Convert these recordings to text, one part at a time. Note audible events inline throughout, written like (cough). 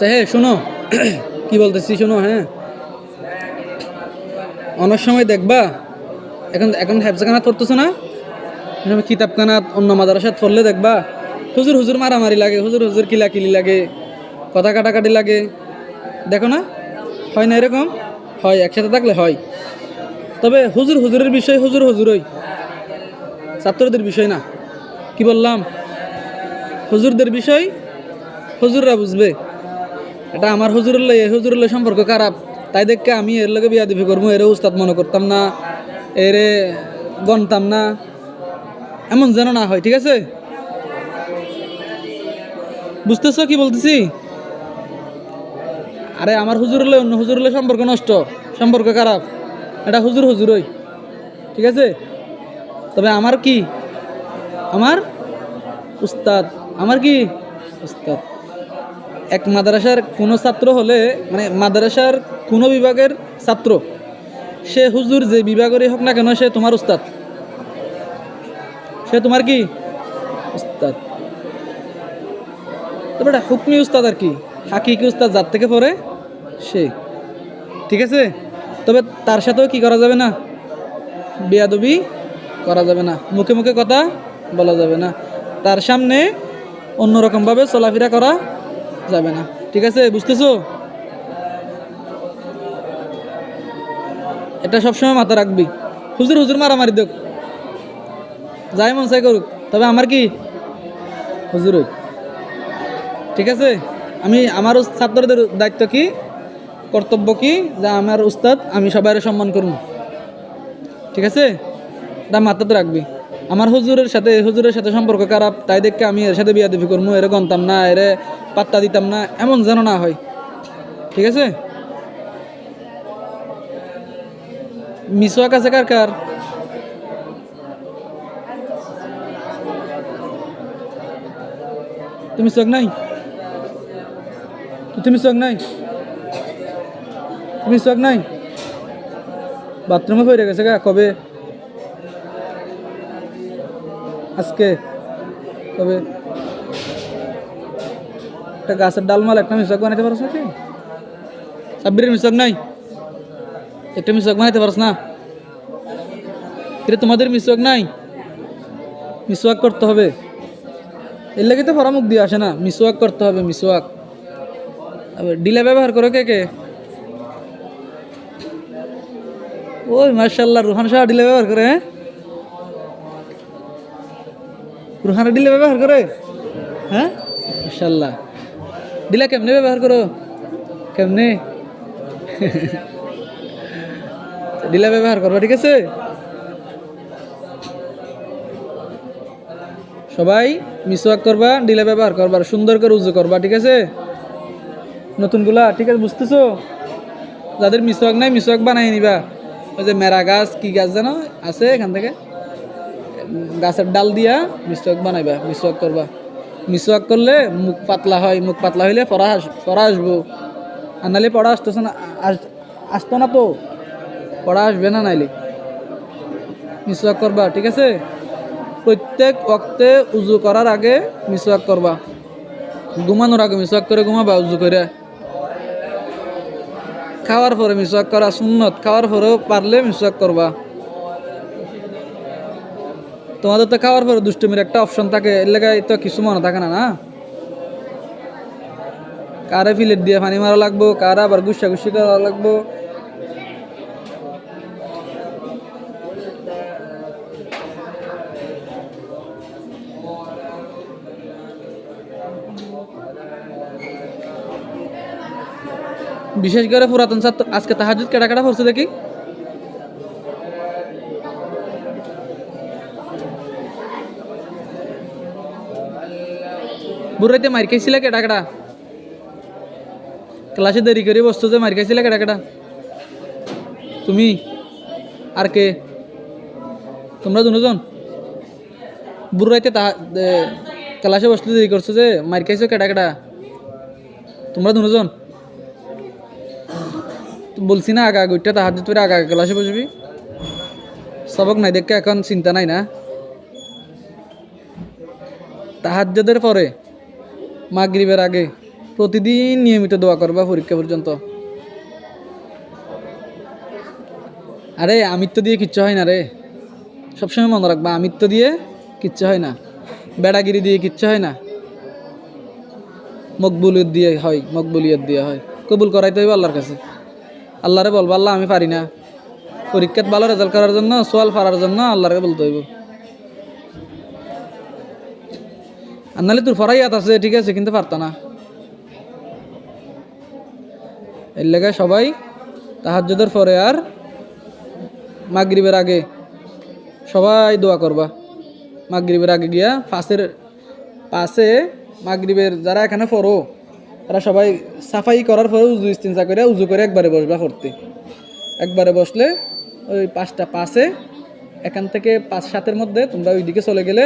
আচ্ছা হ্যাঁ শোনো। (clears throat) কি বলতেছি, শোনো হ্যাঁ। অনেক সময় দেখবা, এখন এখন হ্যাবসাখানাত পড়তেছো না? এরকম কিতাবখানাত অন্য মাদ্রাসাত পড়লে দেখবা, হুজুর হুজুর মারামারি লাগে, হুজুর হুজুর কিলাকিলি লাগে, কথা কাটাকাটি লাগে। দেখো না? হয় না এরকম? হয়, একসাথে থাকলে হয়। তবে হুজুর, হুজুরের বিষয় হুজুর, হুজুরই। ছাত্রদের বিষয় না। কি বললাম? হুজুরদের বিষয় হুজুররা বুঝবে। এটা আমার হুজুরুল্লাহ এই হুজুরুল্লাহ সম্পর্ক খারাপ। তাই দেখে আমি এর লগে বিয়া দিবি করব এরে উস্তাদ মনে করতাম না, এরে গনতাম না। এমন যেন না হয়, ঠিক আছে? বুঝতেছো কি বলতেছি? আরে আমার হুজুরুল্লাহ অন্য হুজুরুল্লাহ সম্পর্ক নষ্ট, সম্পর্ক খারাপ। এটা হুজুর হুজুরই, ঠিক আছে? তবে আমার কি? আমার উস্তাদ। আমার কি? উস্তাদ। এক মাদ্রাসার কোনো ছাত্র হলে মানে মাদ্রাসার কোনো বিভাগের ছাত্র, সে হুজুর যে বিভাগেরই হোক না কেন, সে তোমার উস্তাদ। সে তোমার কি? উস্তাদ। তবে এটা হুকমি উস্তাদ আর কি? হাকিকি উস্তাদ যার থেকে পড়ে, সে। ঠিক আছে? তবে তার সাথেও কি করা যাবে না? বেয়াদবি করা যাবে না। মুখে মুখে কথা বলা যাবে না। তার সামনে অন্যরকমভাবে চলাফেরা করা যাবে না। ঠিক আছে, বুঝতেছো? এটা সবসময় মাথা রাখবি। হুজুর হুজুর মারামারি দেখ। যাই মন চাই করুক। তবে আমার কি? হুজুর, ঠিক আছে? আমি, আমার ছাত্রদের দায়িত্ব কি? কর্তব্য কি? যে আমার উস্তাদ, আমি সবাই সম্মান করুন ঠিক আছে? এটা মাথাতে রাখবি। আমার হুজুরের সাথে হুজুরের সাথে সম্পর্ক খারাপ, তাই দেখে আমি এর সাথে বিয়া দিবি করব এরে গনতাম না, এরে পাত্তা দিতাম না, এমন যেন না হয়। ঠিক আছে? মিসওয়াক আছে কার কার? তুমি চোখ নাই? তুমি চোখ নাই? তুমি চোখ নাই? বাথরুমে পড়ে গেছে কবে? আজকে, তবে একটা গাছের ডালমাল একটা মিশক বানাইতে পারছ নাকি? সাব্বিরের মিশক নাই? একটা মিশক বানাইতে পারছ না? এটা তোমাদের মিশক নাই? মিসওয়াক করতে হবে। এর লাগে তো পরামুখ দিয়ে আসে না। মিসওয়াক করতে হবে, মিসওয়াক। ডিলা ব্যবহার করো কে কে? ওই মার্শাল্লাহ রুহান শাহ ডিলে ব্যবহার করে হ্যাঁ? রুহানা ডিলে ব্যবহার করে। হ্যাঁ? মার্শাল্লাহ ডিলা কেমনে ব্যবহার করো? কেমনে? ডিলা ব্যবহার করবা, ঠিক আছে? সবাই মিসওয়াক করবা ডিলা ব্যবহার করবা সুন্দর করে উজু করবা, ঠিক আছে? নতুনগুলা, ঠিক আছে, বুঝতেছো? যাদের মিসওয়াক নাই, মিসওয়াক বানাই নিবা। ওই যে মেরা গাছ, কি গাছ জানো আছে এখান থেকে? গাছের ডাল দিয়া মিসওয়াক বানাইবা মিসওয়াক করবা। মিসওয়াক করলে মুখ পাতলা হয়, মুখ পাতলা হইলে পড়া আস পড়া আসব। আর নাহলে পড়া আসতেছে না আসতো না তো। পড়া আসবে না নাইলে। মিসওয়াক করবা, ঠিক আছে? প্রত্যেক ওক্তে উজু করার আগে মিসওয়াক করবা। ঘুমানোর আগে মিসওয়াক করে ঘুমাবা, উজু করে খাওয়ার পরে মিসওয়াক করা সুন্নত, খাওয়ার পরেও পারলে মিসওয়াক করবা। তোমাদের তো খাওয়ার পরে দুষ্টুমির একটা অপশন থাকে, এর লেগে তো কিছু মনে থাকে না না? কারে ফিলেট দিয়ে পানি মারা লাগবো, কারা আবার গুসা গুসি করা লাগবো? বিশেষ করে পুরাতন ছাত্র আজকে তাহাজুদ কেটা কেটা পড়ছে দেখি? বুড়াইতে মার খাইছিলে কেটা কেটা ক্লাসে দেরি করে বসতো যে মার খাইছিলে কেটা কেটা তুমি? আর কে? তোমরা দুজন? বুড়াইতে এ, ক্লাসে বসতে দেরি করছ যে মার খাইছো কেটা কেটা তোমরা দুজন? বলছি না আগা আগা তাহার তোর আগা ক্লাসে বসবি। সবক নাই দেখে এখন চিন্তা নাই না। তাহাজ্জদের পরে মাগরিবের আগে প্রতিদিন নিয়মিত দোয়া করবা পরীক্ষা পর্যন্ত। আরে, আমিত্ব দিয়ে কিচ্ছু হয় না রে। সবসময় মনে রাখবা, আমিত্ব দিয়ে কিচ্ছু হয় না। বেড়াগিরি দিয়ে কিচ্ছু হয় না। মকবুলিয়ত দিয়ে হয়, মকবুলিয়ত দিয়ে হয়। কবুল করাইতে হইব আল্লাহর কাছে। আল্লাহরে বলব, আল্লাহ, আমি পারি না। পরীক্ষাত ভালো রেজাল্ট করার জন্য, সোয়াল পারার জন্য আল্লাহকে বলতে হইব। আর নাহলে তোর ফরাইয়াত আছে, ঠিক আছে, কিন্তু পারত না। এর লেগে সবাই তাহাজ্জুদের পরে আর মাগরিবের আগে সবাই দোয়া করবা। মাগরিবের আগে গিয়া পাশের পাশে মাগরিবের যারা এখানে পড়ো, তারা সবাই সাফাই করার পরে উজু ইস্তিনসা করে উজু করে একবারে বসবা পড়তে। একবারে বসলে ওই পাঁচটা পাশে, এখান থেকে পাঁচ সাতের মধ্যে তোমরা ওইদিকে চলে গেলে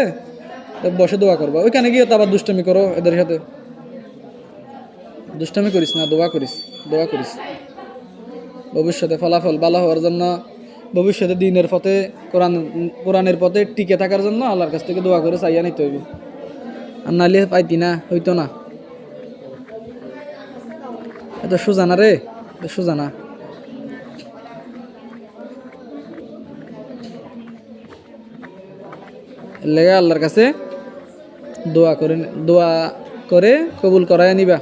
বসে দোয়া করবা। ওইখানে গিয়ে তো আবার দুষ্টামি করো এদের সাথে। দুষ্টামি করিস না, দোয়া করিস দোয়া করিস। ভবিষ্যতে ফলাফল ভালো হওয়ার জন্য, ভবিষ্যতে দিনের পথে, কোরআন, কোরআনের পথে টিকে থাকার জন্য আল্লাহর কাছ থেকে দোয়া করে চাইয়া নিতে হইব। আর নাহলে পাইতি না, হইতো না। এত সোজা না রে এত সোজা না এর লেগে আল্লাহর কাছে দোয়া করে দোয়া করে কবুল করায় নিবা।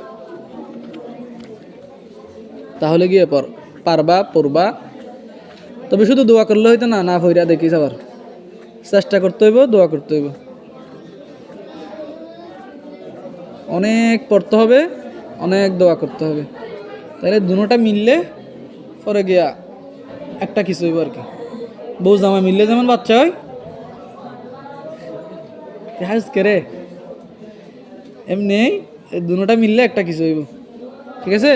তাহলে গিয়ে পর, পারবা, পড়বা। তবে শুধু দোয়া করলে হইতো না না ভৈরা দেখিস আবার। চেষ্টা করতে হইব, দোয়া করতে হইব। অনেক পড়তে হবে, অনেক দোয়া করতে হবে। তাহলে দুটোটা মিললে পরে গিয়া একটা কিছু হইব আর কি। বউ জামা মিললে যেমন বাচ্চা হয়। হাস রে। এমনি দুটোটা মিললে একটা কিছু হইব। ঠিক আছে?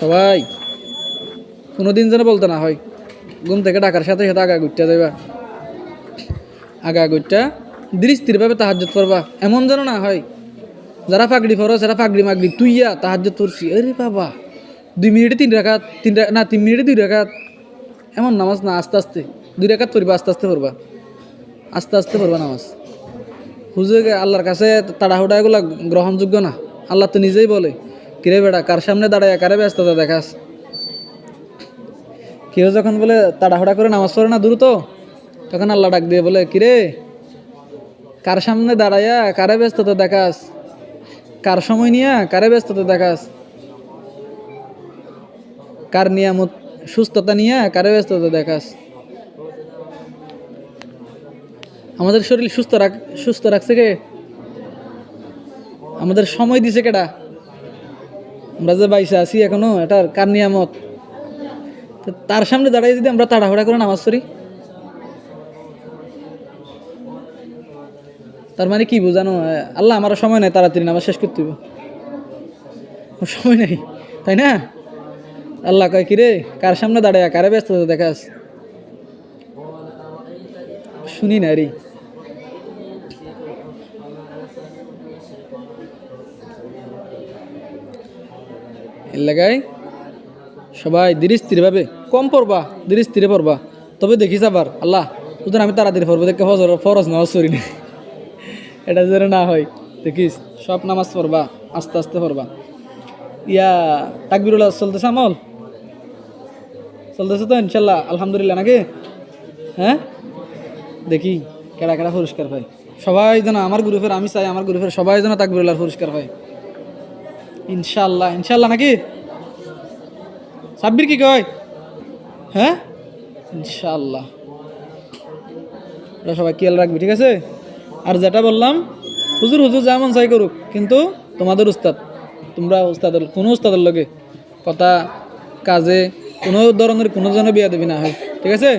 সবাই। কোনোদিন যেন বলতে না হয়। ঘুম থেকে ডাকার সাথে সাথে আগা গুটটা যাইবা। আগা গুটটা দৃষ্টিরভাবে তাহাজ্জত করবা। এমন যেন না হয়। যারা পাগড়ি ফরস যারা পাগড়ি মাগড়ি, তুইয়া তাহাজ্জত করছি। আরে বাবা, দুই মিনিটে তিন রাখাত তিন না, তিন মিনিটে দুই রেখাত এমন নামাজ না আস্তে আস্তে, দুই রাখাত পড়বা, আস্তে আস্তে পড়বা। আস্তে আস্তে পড়বা নামাজ। হুজুর আল্লাহর কাছে তাড়াহুড়া এগুলা গ্রহণযোগ্য না। আল্লাহ তো নিজেই বলে, কিরে বেটা, কার সামনে দাঁড়ায় কারে ব্যস্ততা দেখাস? কেউ যখন বলে, তাড়াহুড়া করে নামাজ পড়ে না, দ্রুত, তখন আল্লাহ ডাক দিয়ে বলে, কিরে, কার সামনে দাঁড়াইয়া, কারে ব্যস্ততা দেখাস? কার সময় নিয়া, কারে ব্যস্ততা দেখাস? কার নিয়ামত, সুস্থতা নিয়া, কারে ব্যস্ততা দেখাস? আমাদের শরীর সুস্থ রাখ, সুস্থ রাখছে কে? আমাদের সময় দিছে কেটা আমরা যে বাইসা আছি এখনও, এটার কার নিয়ামত? তার সামনে দাঁড়াই যদি আমরা তাড়াহুড়া করে নামাজ পড়ি। তার মানে কি বোঝানো? আল্লাহ আমার সময় নাই তাড়াতাড়ি নামাজ শেষ করতে হইব সময় নেই, তাই না? আল্লাহ কয়, কিরে, কার সামনে দাঁড়ায়? কারে ব্যস্ত দেখাস? শুনি না রে। এর লাগাই সবাই ধীরে স্থিরভাবে কম পড়বা ধীরে স্থিরে পড়বা। তবে দেখিস আবার, আল্লাহ তোদের আমি তাড়াতাড়ি পড়ব, দেখে ফজর, ফরজ নামাজ পড়ি না। এটা যেন না হয়। দেখিস, সব নামাজ পড়বা, আস্তে আস্তে পড়বা। ইয়া, তাকবিরুল্লাহ চলতেছে আমল? চলতেছে তো ইনশাল্লাহ আলহামদুলিল্লাহ নাকি? হ্যাঁ? দেখি, কেডা কেডা পুরস্কার পাই সবাই যেন আমার গ্রুপের, আমি চাই আমার গ্রুপের সবাই যেন তাকবিরুল্লাহ পুরস্কার পায়। ইনশাল্লাহ ইনশাল্লাহ নাকি? সাব্বির কি কয়? হ্যাঁ? ইনশাল্লাহ এটা সবাই খেয়াল রাখবি, ঠিক আছে? আর যেটা বললাম, হুজুর হুজুর যেমন চাই করুক, কিন্তু তোমাদের উস্তাদ, তোমরা উস্তাদের, কোনো উস্তাদের লগে কথা, কাজে, কোনো ধরনের কোনো জন্য বিয়া দেবি না হয়, ঠিক আছে?